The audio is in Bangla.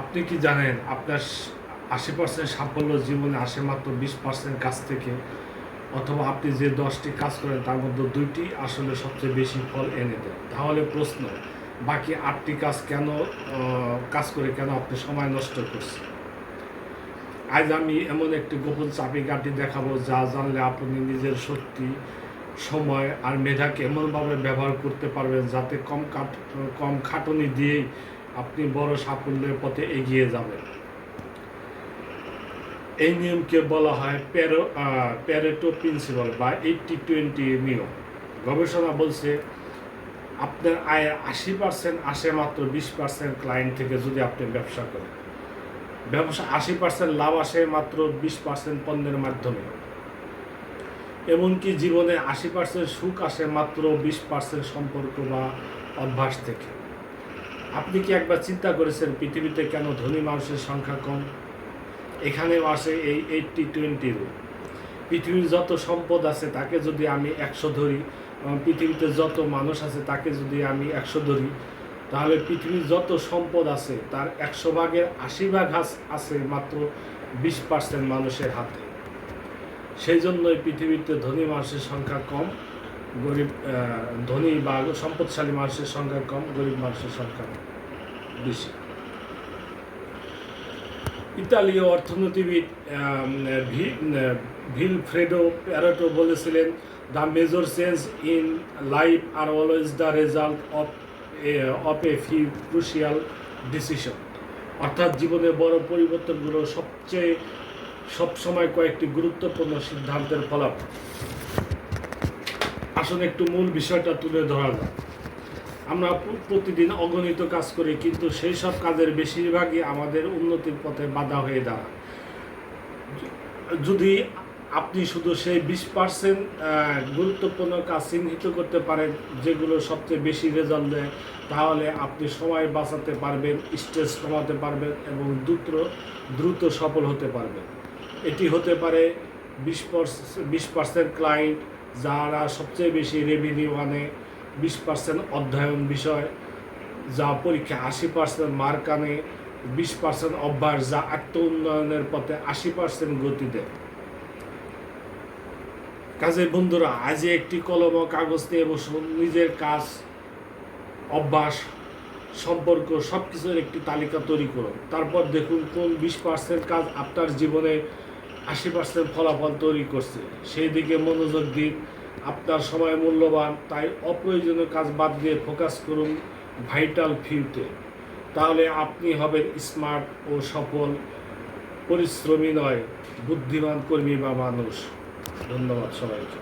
আপনি কি জানেন, আপনার আশি পার্সেন্ট সাফল্য জীবনে আসে মাত্র বিশ পার্সেন্ট কাজ থেকে? অথবা আপনি যে দশটি কাজ করেন, তার মধ্যে দুইটি আসলে সবচেয়ে বেশি ফল এনে দেয়। তাহলে প্রশ্ন, বাকি আটটি কাজ কেন কাজ করে কেন আপনি সময় নষ্ট করছেন? আজ আমি এমন একটি গোপন চাপি চাবিকাঠি দেখাবো, যা জানলে আপনি নিজের শক্তি, সময় আর মেধাকে এমনভাবে ব্যবহার করতে পারবেন, যাতে কম কাট কম খাটুনি দিয়েই আপনি বড় সাফল্যের পথে এগিয়ে যাবেন। এই নিয়মকে বলা হয় প্যারো প্যারেটো প্রিন্সিপাল বা এইটটি টোয়েন্টি নিয়ম। গবেষণা বলছে, আপনার আয়ের আশি পার্সেন্ট আসে মাত্র বিশ পার্সেন্ট ক্লায়েন্ট থেকে যদি আপনি ব্যবসা করেন। ব্যবসা আশি পার্সেন্ট লাভ আসে মাত্র বিশ পার্সেন্ট পণ্যের মাধ্যমে। এমনকি জীবনে আশি পার্সেন্ট সুখ আসে মাত্র বিশ পার্সেন্ট সম্পর্ক বা অভ্যাস থেকে। আপনি কি একবার চিন্তা করেছেন পৃথিবীতে কেন ধনী মানুষের সংখ্যা কম? এখানেও আসে এই এইটটি টোয়েন্টি রুল পৃথিবীর যত সম্পদ আছে তাকে যদি আমি একশো ধরি পৃথিবীতে যত মানুষ আছে তাকে যদি আমি একশো ধরি, তাহলে পৃথিবীর যত সম্পদ আছে তার একশো ভাগের আশি ভাগ আছে মাত্র বিশ পার্সেন্ট মানুষের হাতে। সেই জন্যই পৃথিবীতে ধনী মানুষের সংখ্যা কম। গরিব ধনী বা সম্পদশালী মানুষের সংখ্যা কম গরিব মানুষের সংখ্যা বেশি। ইতালীয় অর্থনীতিবিদ আম, ভি- ভিলফ্রেডো প্যারোটো বলেছিলেন the major change in life are always the result of of a few crucial decision অর্থাৎ জীবনের বড় পরিবর্তনগুলো সবচেয়ে সবসময় কয়েকটি গুরুত্বপূর্ণ সিদ্ধান্তের ফলাফল। আসলে একটু মূল বিষয়টা তুলে ধরা যাক। আমরা প্রতিদিন অগণিত কাজ করি, কিন্তু সেই সব কাজের বেশিরভাগই আমাদের উন্নতির পথে বাধা হয়ে দাঁড়ায়। যদি আপনি শুধু সেই বিশ পার্সেন্ট গুরুত্বপূর্ণ কাজ চিহ্নিত করতে পারেন, যেগুলো সবচেয়ে বেশি রেজাল্ট দেয়, তাহলে আপনি সময় বাঁচাতে পারবেন স্ট্রেস কমাতে পারবেন এবং দ্রুত দ্রুত সফল হতে পারবেন। এটি হতে পারে বিশ বিশ পার্সেন্ট ক্লায়েন্ট যারা সবচেয়ে বেশি রেভিনিউ আনে, বিশ পার্সেন্ট অধ্যয়ন বিষয়, যা পরীক্ষা আশি পার্সেন্ট মার্ক আনে, বিশ পার্সেন্ট অভ্যাস যা আত্ম উন্নয়নের পথে আশি পার্সেন্ট গতি দেয়। কাজে বন্ধুরা, আজ একটি কলম ও কাগজ নিয়ে বসুন। নিজের কাজ, অভ্যাস, সম্পর্ক সব কিছুর একটি তালিকা তৈরি করুন। তারপর দেখুন কোন বিশ পার্সেন্ট কাজ আপনার জীবনে আশি পার্সেন্ট ফলাফল তৈরি করছে। সেই দিকে মনোযোগ দিন, আপনার সময় মূল্যবান, তাই অপ্রয়োজনীয় কাজ বাদ দিয়ে ফোকাস করুন ভাইটাল ফিউতে তাহলে আপনি হবেন স্মার্ট ও সফল, পরিশ্রমী নয়, বুদ্ধিমান কর্মী বা মানুষ। ধন্যবাদ সবাইকে।